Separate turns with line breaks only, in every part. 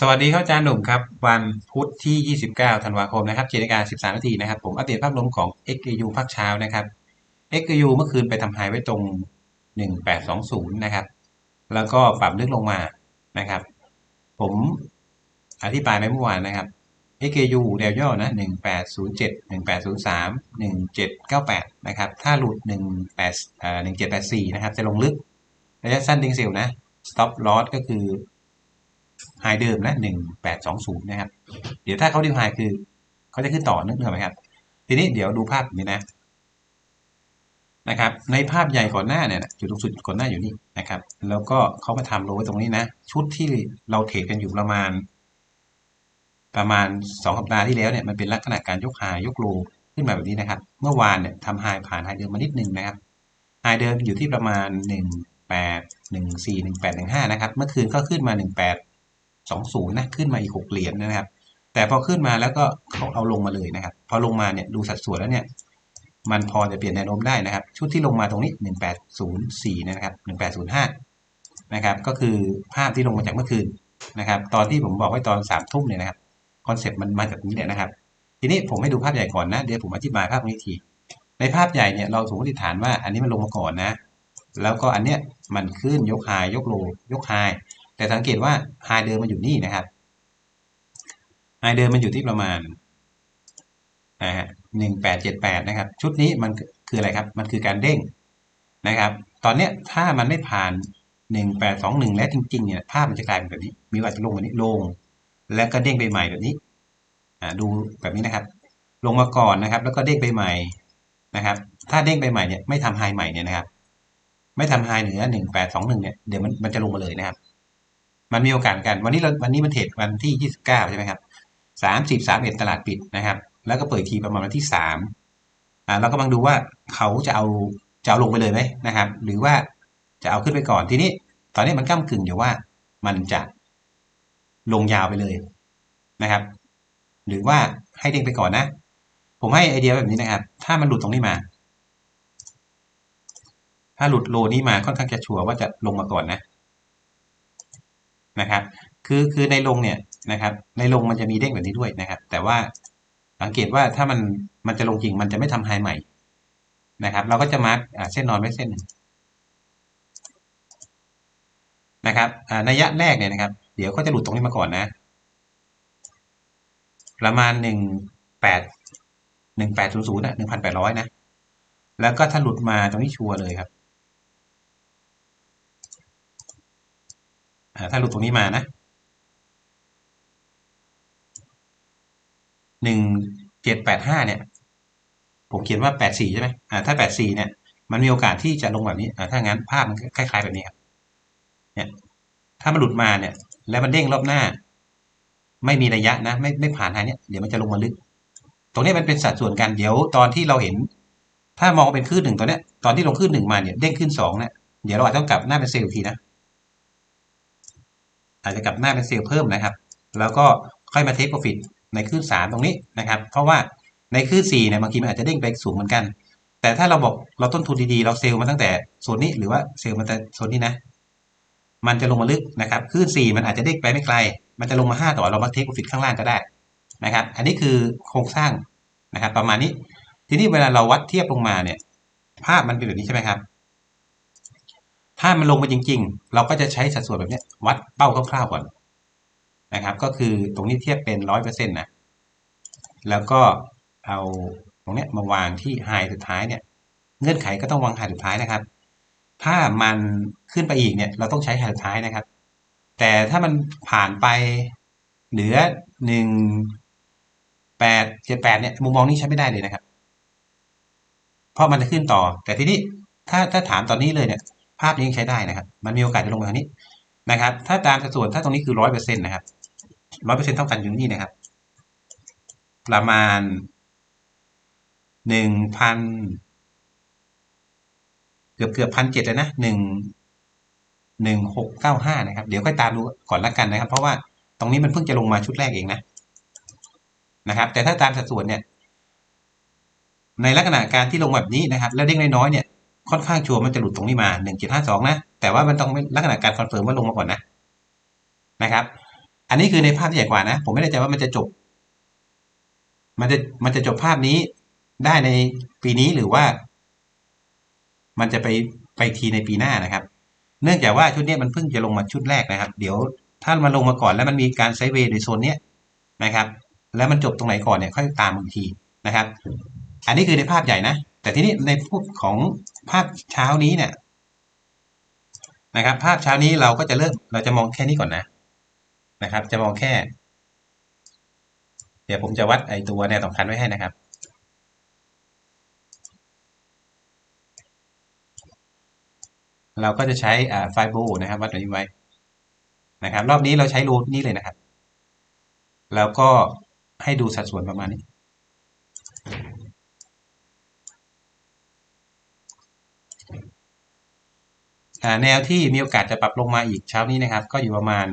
สวัสดีครับอาจารย์หนุ่มครับ วันพุธที่ 29 ธันวาคมนะครับเจ็ดนาฬิกา13 นาทีนะครับ ผมอัปเดตภาพรวมของ XAU ภาคเช้านะครับ XAU เมื่อคืนไปทำไฮไว้ตรง 1820 นะครับ แล้วก็ปรับลึกลงมานะครับ ผมอธิบายไปเมื่อวานนะครับ XAU แนวย่อนะ 1807 1803 1798 นะครับ ถ้าหลุด 18เอ่อ1784 นะครับ จะลงลึกระยะสั้นดิงเซลนะ stop loss ก็คือ ไฮเดิมนะหนึ่งแปดสองศูนย์นะครับ เดี๋ยวถ้าเขาดิวไฮคือเขาจะขึ้นต่อนึกถึงไหมครับ ทีนี้เดี๋ยวดูภาพนี้นะ นะครับ ในภาพใหญ่ก่อนหน้าเนี่ยจุดสูงสุดก่อนหน้าอยู่นี่นะครับ แล้วก็เขามาทำโลไว้ตรงนี้นะ ชุดที่เราเทรดกันอยู่ประมาณ ประมาณสองสัปดาห์ที่แล้วเนี่ยมันเป็นลักษณะการยกไฮยกโลขึ้นมาแบบนี้นะครับ เมื่อวานเนี่ยทำไฮผ่านไฮเดิมมานิดนึงนะครับไฮเดิมอยู่ที่ประมาณหนึ่งแปดหนึ่งสี่หนึ่งแปดหนึ่งห้านะครับ เมื่อคืนก็ขึ้นมาหนึ่ งแปดสองศูนย์นะขึ้นมาอีกหกเหรียญนะครับ แต่พอขึ้นมาแล้วก็เขาเอาลงมาเลยนะครับ พอลงมาเนี่ยดูสัดส่วนแล้วเนี่ยมันพอจะเปลี่ยนแนวโน้มได้นะครับ ชุดที่ลงมาตรงนี้หนึ่งแปดศูนย์สี่นะครับหนึ่งแปดศูนย์ห้านะครับก็คือภาพที่ลงมาจากเมื่อคืนนะครับ ตอนที่ผมบอกไว้ตอนสามทุ่มเนี่ยนะครับคอนเซ็ปต์มันมาจากนี้แหละนะครับ ทีนี้ผมให้ดูภาพใหญ่ก่อนนะ เดี๋ยวผมอธิบายภาพนี้ที ในภาพใหญ่เนี่ยเราสมมติฐานว่าอันนี้มันลงมาก่อนนะ แล้วก็อันเนี้ยมันขึ้นยกไฮยกโลยกไฮ แต่สังเกตว่าไฮเดิมมันอยู่นี่นะครับไฮเดิมมันอยู่ที่ประมาณนะฮะหนึ่งแปดเจ็ดแปดนะครับ ชุดนี้มันคืออะไรครับ มันคือการเด้งนะครับ ตอนเนี้ยถ้ามันไม่ผ่านหนึ่งแปดสองหนึ่งและจริงๆเนี่ยภาพมันจะกลายเป็นแบบนี้ มีว่าจะลงแบบนี้ลง แล้วก็เด้งไปใหม่แบบนี้อ่าดูแบบนี้นะครับ ลงมาก่อนนะครับ แล้วก็เด้งไปใหม่นะครับ ถ้าเด้งไปใหม่เนี่ยไม่ทำไฮใหม่เนี่ยนะครับ ไม่ทำไฮเหนือหนึ่งแปดสองหนึ่งเนี่ยเดี๋ยวมันมันจะลงมาเลยนะครับ มันมีโอกาสกัน วันนี้เราวันนี้มันเทรดวันที่ยี่สิบเก้าใช่ไหมครับสามสิบสามเอ็ดตลาดปิดนะครับ แล้วก็เปิดทีประมาณวันที่สามอ่าเราก็บังดูว่าเขาจะเอาจะเอาลงไปเลยไหมนะครับ หรือว่าจะเอาขึ้นไปก่อนทีนี้ ตอนนี้มันก้ากึ่งอยู่ว่ามันจะลงยาวไปเลยนะครับ หรือว่าให้เด้งไปก่อนนะ ผมให้ไอเดียแบบนี้นะครับ ถ้ามันหลุดตรงนี้มา ถ้าหลุดโลนี้มาค่อนข้างจะชัวร์ว่าจะลงมาก่อนนะ นะครับ คือคือในลงเนี่ยนะครับ ในลงมันจะมีเด้งแบบนี้ด้วยนะครับ แต่ว่าสังเกตว่าถ้ามันมันจะลงจริงมันจะไม่ทำไฮใหม่นะครับ เราก็จะมาร์กเส้นนอนไว้เส้นหนึ่งนะครับในยะแรกเนี่ยนะครับ เดี๋ยวก็จะหลุดตรงนี้มาก่อนนะ ประมาณหนึ่งแปดหนึ่งแปดศูนย์ศูนย์นะหนึ่งพันแปดร้อยนะ แล้วก็ถ้าหลุดมาตรงนี้ชัวร์เลยครับ ถ้าหลุดตรงนี้มานะหนึ่งเจ็ดแปดห้าเนี่ย ผมเขียนว่าแปดสี่ใช่ไหมถ้าแปดสี่เนี่ย มันมีโอกาสที่จะลงแบบนี้อ่าถ้างั้นภาพมันคล้าย ๆ แบบนี้ครับเนี่ย ถ้ามันหลุดมาเนี่ย แล้วมันเด้งรอบหน้า ไม่มีระยะนะ ไม่ไม่ผ่านไฮเนี่ยเดี๋ยวมันจะลงมาลึก ตรงนี้มันเป็นสัดส่วนกันเดี๋ยวตอนที่เราเห็น ถ้ามองเป็นคลื่นหนึ่งตัวเนี้ยตอนที่ลงคลื่นหนึ่งมาเนี่ยเด้งขึ้นสองเนี่ยเดี๋ยวเราอาจต้องกลับหน้าเป็นเซลล์ทีนะ อาจจะกลับหน้าเป็นเซลล์เพิ่มนะครับ แล้วก็ค่อยมาเทคโปรฟิตในคลื่นสามตรงนี้นะครับ เพราะว่าในคลื่นสี่เนี่ยบางทีมันอาจจะเด้งไปสูงเหมือนกัน แต่ถ้าเราบอกเราต้นทุนดีๆ เราเซลล์มาตั้งแต่โซนนี้หรือว่าเซลล์มาแต่โซนนี้นะ มันจะลงมาลึกนะครับคลื่นสี่มันอาจจะเด้งไปไม่ไกล มันจะลงมาห้าต่อเรามาเทคโปรฟิตข้างล่างก็ได้นะครับ อันนี้คือโครงสร้างนะครับ ประมาณนี้ ทีนี้เวลาเราวัดเทียบลงมาเนี่ย ภาพมันเป็นแบบนี้ใช่ไหมครับ ถ้ามันลงมาจริง ๆ เราก็จะใช้สัดส่วนแบบนี้วัดเป้าคร่าวๆก่อนนะครับ ก็คือตรงนี้เทียบเป็นร้อยเปอร์เซ็นต์นะ แล้วก็เอาตรงนี้มาวางที่ไฮสุดท้ายเนี่ย เงื่อนไขก็ต้องวางไฮสุดท้ายนะครับ ถ้ามันขึ้นไปอีกเนี่ย เราต้องใช้ไฮสุดท้ายนะครับ แต่ถ้ามันผ่านไปเหลือหนึ่งแปดเจ็ดแปดเนี่ยมุมมองนี้ใช้ไม่ได้เลยนะครับ เพราะมันจะขึ้นต่อ แต่ทีนี้ถ้าถ้าถามตอนนี้เลยเนี่ย ภาพนี้ยังใช้ได้นะครับ มันมีโอกาสจะลงมาทางนี้นะครับ ถ้าตามสัดส่วนถ้าตรงนี้คือร้อยเปอร์เซ็นต์นะครับร้อยเปอร์เซ็นต์เท่ากันอยู่นี่นะครับ ประมาณหนึ่งพันเกือบเกือบพันเจ็ดเลยนะหนึ่งหนึ่งหกเก้าห้านะครับ เดี๋ยวค่อยตามดูก่อนละกันนะครับ เพราะว่าตรงนี้มันเพิ่งจะลงมาชุดแรกเองนะนะครับ แต่ถ้าตามสัดส่วนเนี่ย ในลักษณะการที่ลงแบบนี้นะครับ แล้วเด้งน้อยๆเนี่ย ค่อนข้างชัวร์มันจะหลุดตรงนี้มาหนึ่งจ็ดห้าสองนะ แต่ว่ามันต้องลักษณะการคอนเฟิร์มว่าลงมาก่อนนะนะครับ อันนี้คือในภาพที่ใหญ่กว่านะ ผมไม่แน่ใจว่ามันจะจบ มันจะมันจะจบภาพนี้ได้ในปีนี้หรือว่า มันจะไปไปทีในปีหน้านะครับ เนื่องจากว่าชุดนี้มันเพิ่งจะลงมาชุดแรกนะครับ เดี๋ยวถ้ามันลงมาก่อนแล้วมันมีการไซเวย์ในโซนเนี้ยนะครับ แล้วมันจบตรงไหนก่อนเนี่ยค่อยตามอีกทีนะครับ อันนี้คือในภาพใหญ่นะ แต่ทีนี้ในพูดของภาพเช้านี้เนี่ยนะครับภาพเช้านี้เราก็จะเริ่มเราจะมองแค่นี้ก่อนนะนะครับ จะมองแค่ เดี๋ยวผมจะวัดไอตัวแนวสำคัญไว้ให้นะครับ เราก็จะใช้ไฟโบนะครับวัดตัวนี้ไว้นะครับ รอบนี้เราใช้รูนี้เลยนะครับ แล้วก็ให้ดูสัดส่วนประมาณนี้ แนวที่มีโอกาสจะปรับลงมาอีกเช้านี้นะครับ ก็อยู่ประมาณ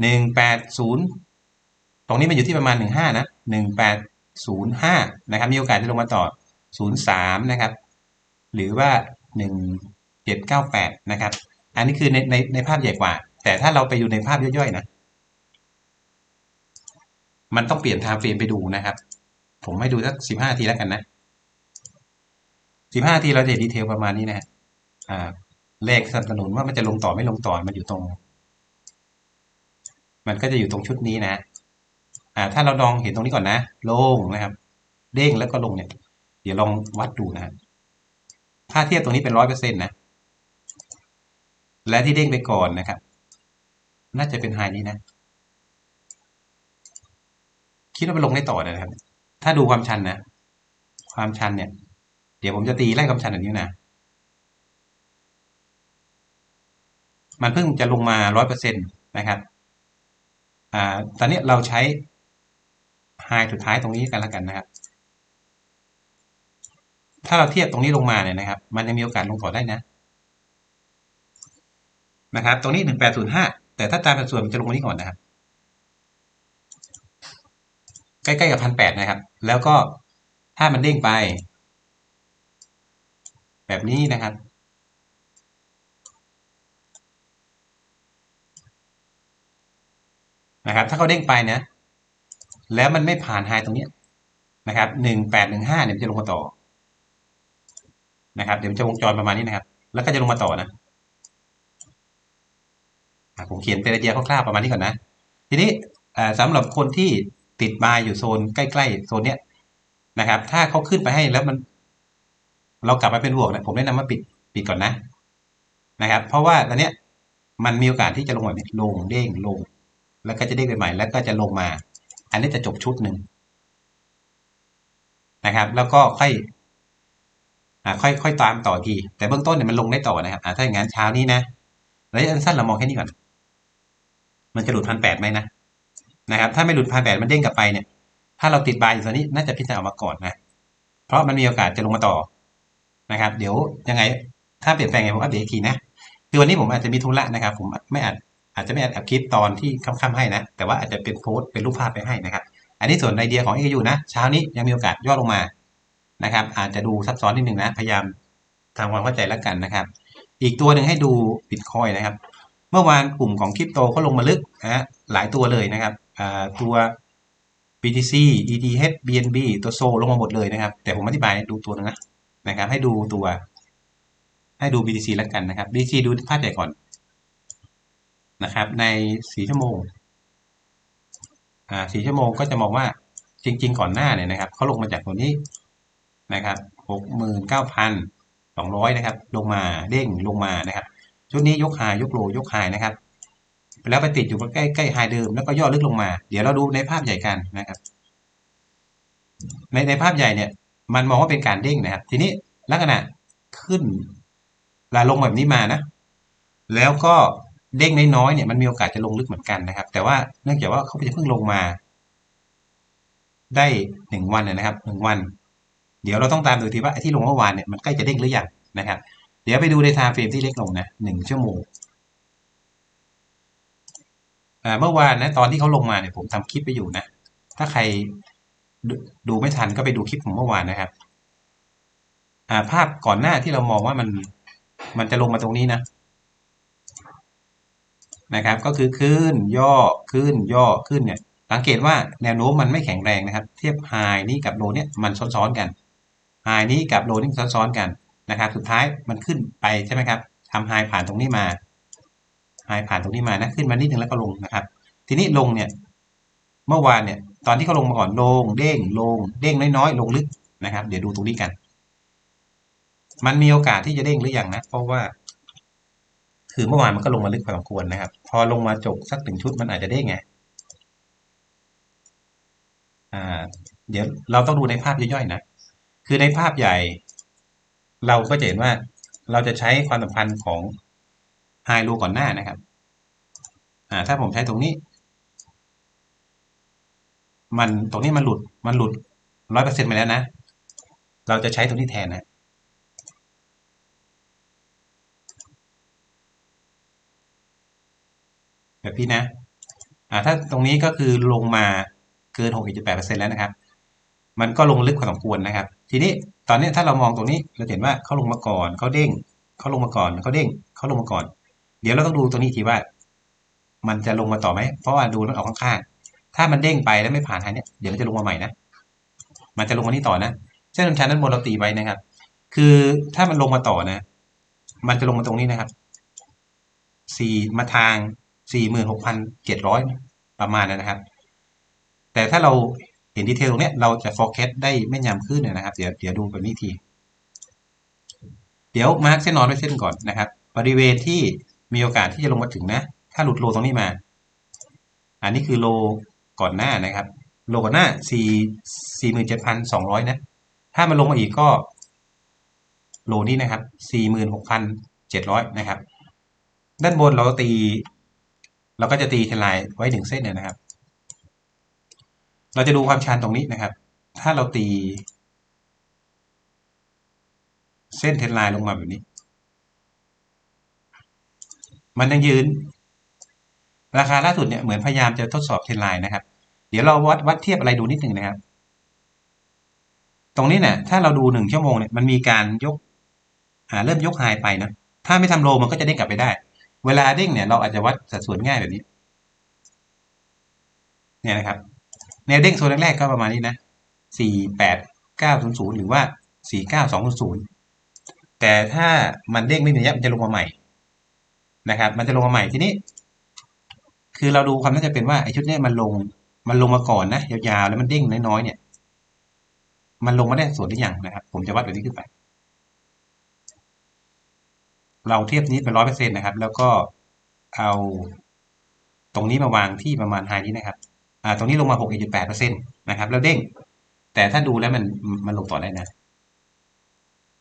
หนึ่งแปดศูนย์ตรงนี้มันอยู่ที่ประมาณหนึ่งห้านะหนึ่งแปดศูนะครับ มีโอกาสจะลงมาต่อศูนะครับ หรือว่าหนึ่งเจ็ดเก้าแปดนะครับ อันนี้คือในในในภาพใหญ่กว่า แต่ถ้าเราไปอยู่ในภาพย่อยๆนะ มันต้องเปลี่ยนไทม์เฟรมไปดูนะครับ ผมให้ดูสักสิบห้าทีแล้วกันนะ สิบห้าทีเราจะดีเทลประมาณนี้นะฮะอ่าเลขสนับสนุนว่ามันจะลงต่อไม่ลงต่อมันอยู่ตรง มันก็จะอยู่ตรงชุดนี้นะอ่า ถ้าเราลองเห็นตรงนี้ก่อนนะ ลงนะครับ เด้งแล้วก็ลงเนี่ย เดี๋ยวลองวัดดูนะถ้าเทียบตรงนี้เป็นร้อยเปอร์เซ็นต์นะ และที่เด้งไปก่อนนะครับ น่าจะเป็นไฮนี้นะ คิดว่าไปลงได้ต่อนะครับ ถ้าดูความชันนะ ความชันเนี่ย เดี๋ยวผมจะตีไล่ความชันแบบนี้นะ มันเพิ่งจะลงมาร้อยเปอร์เซ็นต์นะครับ อ่า ตอนนี้เราใช้ไฮสุดท้ายตรงนี้กันแล้วกันนะครับ ถ้าเราเทียบตรงนี้ลงมาเนี่ยนะครับ มันยังมีโอกาสลงต่อได้นะ นะครับ ตรงนี้หนึ่งแปดศูนย์ห้าแต่ถ้าตามสัดส่วนมันจะลงมานี้ก่อนนะครับ ใกล้ๆกับพันแปดนะครับ แล้วก็ถ้ามันเด้งไป แบบนี้นะครับ นะครับ ถ้าเขาเด้งไปนะ แล้วมันไม่ผ่านไฮตรงนี้นะครับหนึ่งแปดหนึ่งห้าเนี่ยมันจะลงมาต่อ นะครับ เดี๋ยวมันจะวงจรประมาณนี้นะครับ แล้วก็จะลงมาต่อนะผมเขียนเป็นไอเดียคร่าวๆประมาณนี้ก่อนนะ ทีนี้สำหรับคนที่ติดบายอยู่โซนใกล้ ๆ โซนเนี้ยนะครับ ถ้าเขาขึ้นไปให้แล้วมัน เรากลับมาเป็นบวกนี่ยผมแนะนำว่าปิดปิดก่อนนะนะครับ เพราะว่าตอนเนี้ยมันมีโอกาสที่จะลงแบบนี้ลงเด้งลง แล้วก็จะเด้งไปใหม่ แล้วก็จะลงมา อันนี้จะจบชุดหนึ่งนะครับ แล้วก็ค่อยอค่อยค่อยตามต่อที แต่เบื้องต้นเนี่ยมันลงได้ต่อนะครับถ้าอย่างนั้นเช้านี้นะระยะสั้นเรามองแค่นี้ก่อน มันจะหลุดพันแปดไหมนะนะครับ ถ้าไม่หลุดพันแปดมันเด้งกลับไปเนี่ย ถ้าเราติดบายอยู่ตอนนี้น่าจะพิจารณาออกมาก่อนนะ เพราะมันมีโอกาสจะลงมาต่อ นะครับ เดี๋ยวยังไงถ้าเปลี่ยนแปลงไงผมอัปเดตทีนะคือวันนี้ผมอาจจะมีธุระนะครับ ผมไม่อาจอาจจะไม่อาจอัดคลิปตอนที่ค่ำๆให้นะ แต่ว่าอาจจะเป็นโพสต์เป็นรูปภาพไปให้นะครับ อันนี้ส่วนไอเดียของเออยู่นะเช้านี้ยังมีโอกาสย่อลงมานะครับ อาจจะดูซับซ้อนนิดนึงนะ พยายามทำความเข้าใจแล้วกันนะครับ อีกตัวหนึ่งให้ดูบิตคอยนะครับ เมื่อวานกลุ่มของคริปโตเขาลงมาลึกนะหลายตัวเลยนะครับตัว BTC ETH BNB ตัวโซลงมาหมดเลยนะครับ แต่ผมอธิบายดูตัวนึงนะ นะครับ ให้ดูตัว ให้ดู BTC แล้วกันนะครับ BTC ดูภาพใหญ่ก่อนนะครับ ในสี่ชั่วโมงอ่าสี่ชั่วโมงก็จะมองว่าจริง ๆ ก่อนหน้าเนี่ยนะครับเขาลงมาจากตัวนี้นะครับหกหมื่นเก้าพันสองร้อยนะครับ ลงมาเด้งลงมานะครับ ชุดนี้ยกหายยกโลยกหายนะครับ แล้วไปติดอยู่ใกล้ใกล้ไฮเดิมแล้วก็ย่อลึกลงมา เดี๋ยวเราดูในภาพใหญ่กันนะครับ ในในภาพใหญ่เนี่ย มันมองว่าเป็นการเด้งนะครับ ทีนี้ลักษณะขึ้นลาลงแบบนี้มานะ แล้วก็เด้งน้อยๆเนี่ยมันมีโอกาสจะลงลึกเหมือนกันนะครับ แต่ว่าเนื่องจากว่าเขาจะเพิ่งลงมา ได้หนึ่งวันนะครับหนึ่งวัน เดี๋ยวเราต้องตามดูทีว่าไอ้ที่ลงเมื่อวานเนี่ยมันใกล้จะเด้งหรือยังนะครับ เดี๋ยวไปดูในไทม์เฟรมที่เล็กลงนะหนึ่งชั่วโมงเมื่อวานนะตอนที่เขาลงมาเนี่ยผมทำคลิปไปอยู่นะ ถ้าใคร ดูไม่ทันก็ไปดูคลิปผมเมื่อวานนะครับภาพก่อนหน้าที่เรามองว่ามัน มันจะลงมาตรงนี้นะ นะครับ ก็คือขึ้นย่อขึ้นย่อขึ้นเนี่ย สังเกตว่าแนวโน้มมันไม่แข็งแรงนะครับ เทียบไฮนี้กับโลเนี่ยมันซ้อนๆกันไฮนี้กับโลนี่ซ้อนๆกันนะครับ สุดท้ายมันขึ้นไปใช่ไหมครับทำไฮผ่านตรงนี้มาไฮผ่านตรงนี้มานะขึ้นมานิดนึงแล้วก็ลงนะครับ ทีนี้ลงเนี่ย เมื่อวานเนี่ย ตอนที่เขาลงมาก่อนลงเด้งลงเด้งน้อยๆ ลงลึกนะครับ เดี๋ยวดูตรงนี้กัน มันมีโอกาสที่จะเด้งหรือยังนะ เพราะว่า คือเมื่อวานมันก็ลงมาลึกพอสมควรนะครับ พอลงมาจบสักหนึ่งชุดมันอาจจะเด้งไงอ่า เดี๋ยวเราต้องดูในภาพย่อยๆนะ คือในภาพใหญ่ เราก็จะเห็นว่าเราจะใช้ความสัมพันธ์ของไฮโลก่อนหน้านะครับ อ่า ถ้าผมใช้ตรงนี้ มันตรงนี้มันหลุดมันหลุดร้อยเปอร์เซ็นต์ไปแล้วนะ เราจะใช้ตรงนี้แทนนะแบบพี่นะอ่าถ้าตรงนี้ก็คือลงมาเกิน 6.8%แล้วนะครับ มันก็ลงลึกพอสมควรนะครับ ทีนี้ตอนนี้ถ้าเรามองตรงนี้เราเห็นว่าเขาลงมาก่อนเขาเด้งเขาลงมาก่อนเขาเด้งเขาลงมาก่อน เดี๋ยวเราต้องดูตรงนี้ทีว่า มันจะลงมาต่อไหมเพราะว่าดูมันออกข้าง ถ้ามันเด้งไปแล้วไม่ผ่านทางนี้เดี๋ยวมันจะลงมาใหม่นะ มันจะลงมานี่ต่อนะเส้นชั้นด้านบนเราตีไว้นะครับ คือถ้ามันลงมาต่อนะ มันจะลงมาตรงนี้นะครับสี่มาทางสี่หมื่นหกพันเจ็ดร้อยประมาณนั้นนะครับ แต่ถ้าเราเห็นดีเทลตรงนี้เราจะ forecast ได้แม่นยำขึ้นนะครับ เดี๋ยวเดี๋ยวดูแบบนี้ที เดี๋ยวมาร์กเส้นนอนไว้เส้นก่อนนะครับ บริเวณที่มีโอกาสที่จะลงมาถึงนะ ถ้าหลุดโลตรงนี้มา อันนี้คือโล ก่อนหน้านะครับโลก่อนหน้าสี่สี่หมื่นเจ็ดพันสองร้อยนะ ถ้ามันลงมาอีกก็โลนี้นะครับสี่หมื่นหกพันเจ็ดร้อยนะครับ ด้านบนเราตี เราก็จะตีเทนไลน์ไว้หนึ่งเส้นเนี่ยนะครับ เราจะดูความชันตรงนี้นะครับ ถ้าเราตี เส้นเทนไลน์ลงมาแบบนี้ มันยังยืน ราคาล่าสุดเนี่ยเหมือนพยายามจะทดสอบเทนไลน์นะครับ เดี๋ยวเราวัดวัดเทียบอะไรดูนิดหนึ่งนะครับ ตรงนี้เนี่ยถ้าเราดูหนึ่งชั่วโมงเนี่ยมันมีการยกอ่าเริ่มยกไฮไปนะถ้าไม่ทำโลมันก็จะเด้งกลับไปได้ เวลาเด้งเนี่ยเราอาจจะวัดสัดส่วนง่ายแบบนี้ เนี่ยนะครับแนวเด้งโซนแรกๆก็ประมาณนี้นะสี่แปดเก้าศูนย์ศูนย์หรือว่าสี่เก้าสองศูนย์แต่ถ้ามันเด้งไม่มีระยะมันจะลงมาใหม่นะครับ มันจะลงมาใหม่ทีนี้ คือเราดูความน่าจะเป็นว่าไอ้ชุดนี้มันลง มันลงมาก่อนนะยาวๆแล้วมันเด้งน้อยๆเนี่ย มันลงมาได้ส่วนหรือยังนะครับ ผมจะวัดแบบนี้ขึ้นไป เราเทียบนี้เป็นร้อยเปอร์เซ็นต์นะครับ แล้วก็เอาตรงนี้มาวางที่ประมาณไฮนี้นะครับ อ่า ตรงนี้ลงมา6.8เปอร์เซ็นต์นะครับ แล้วเด้ง แต่ถ้าดูแล้วมันมันลงต่อได้นะ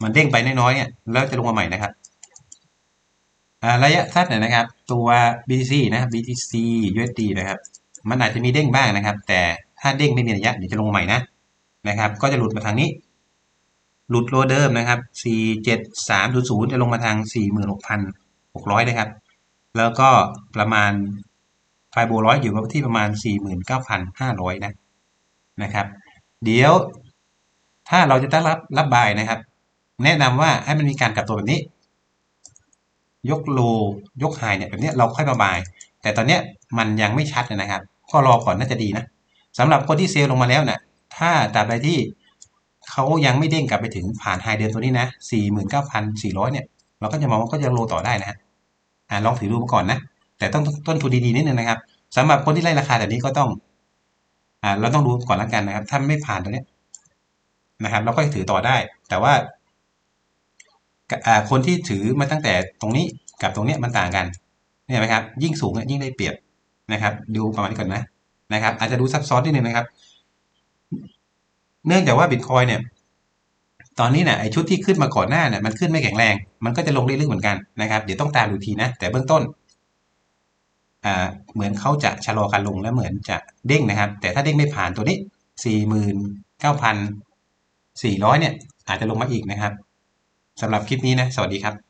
มันเด้งไปน้อยๆเนี่ยแล้วจะลงมาใหม่นะครับอ่าระยะสั้นเนี่ยนะครับ ตัว BTC นะครับ BTC USD นะครับ มันอาจจะมีเด้งบ้างนะครับ แต่ถ้าเด้งไม่มีระยะเดี๋ยวจะลงใหม่นะนะครับ ก็จะหลุดมาทางนี้ หลุดโลเดิมนะครับ 47300 จะลงมาทาง 46,600 นะครับ แล้วก็ประมาณไฟโบร้อยอยู่ที่ประมาณ 49,500 นะนะครับ เดี๋ยวถ้าเราจะตั้งรับรับบายนะครับ แนะนำว่าให้มันมีการกลับตัวแบบนี้ ยกโลยกไฮเนี่ยแบบนี้เราค่อยมาบาย แต่ตอนเนี้ยมันยังไม่ชัดนะครับ ก็รอก่อนน่าจะดีนะสำหรับคนที่เซลลงมาแล้วนะ่ะถ้าตราบใดที่เขายังไม่เด้งกลับไปถึงผ่านไฮเดิมตัวนี้นะ 49,400 เนี่ย เราก็จะมองว่าก็ยังโลต่อได้นะฮะอ่าลองถือดูมาก่อนนะ แต่ต้องต้นทุนดีๆนิดนึงนะครับสำหรับคนที่ไล่ราคาแบบนี้ก็ต้องอ่าเราต้องดูก่อนแล้วกันนะครับ ถ้าไม่ผ่านตัวนี้นะครับ เราก็ถือต่อได้ แต่ว่าอ่าคนที่ถือมาตั้งแต่ตรงนี้กับตรงนี้มันต่างกัน เนี่ยไหมครับ ยิ่งสูงยิ่งได้เปรียบนะครับ ดูประมาณนี้ก่อนนะนะครับ อาจจะดูซับซ้อนนิดนึงนะครับ เนื่องจากว่าบิตคอยเนี่ยตอนนี้เนี่ยไอชุดที่ขึ้นมาก่อนหน้าเนี่ยมันขึ้นไม่แข็งแรง มันก็จะลงเรื่อยๆเหมือนกันนะครับเดี๋ยวต้องตามดูทีนะ แต่เบื้องต้นอ่าเหมือนเขาจะชะลอการลงและเหมือนจะเด้งนะครับ แต่ถ้าเด้งไม่ผ่านตัวนี้สี่หมื่นเก้าพันสี่ร้อยเนี่ย อาจจะลงมาอีกนะครับสำหรับคลิปนี้นะ สวัสดีครับ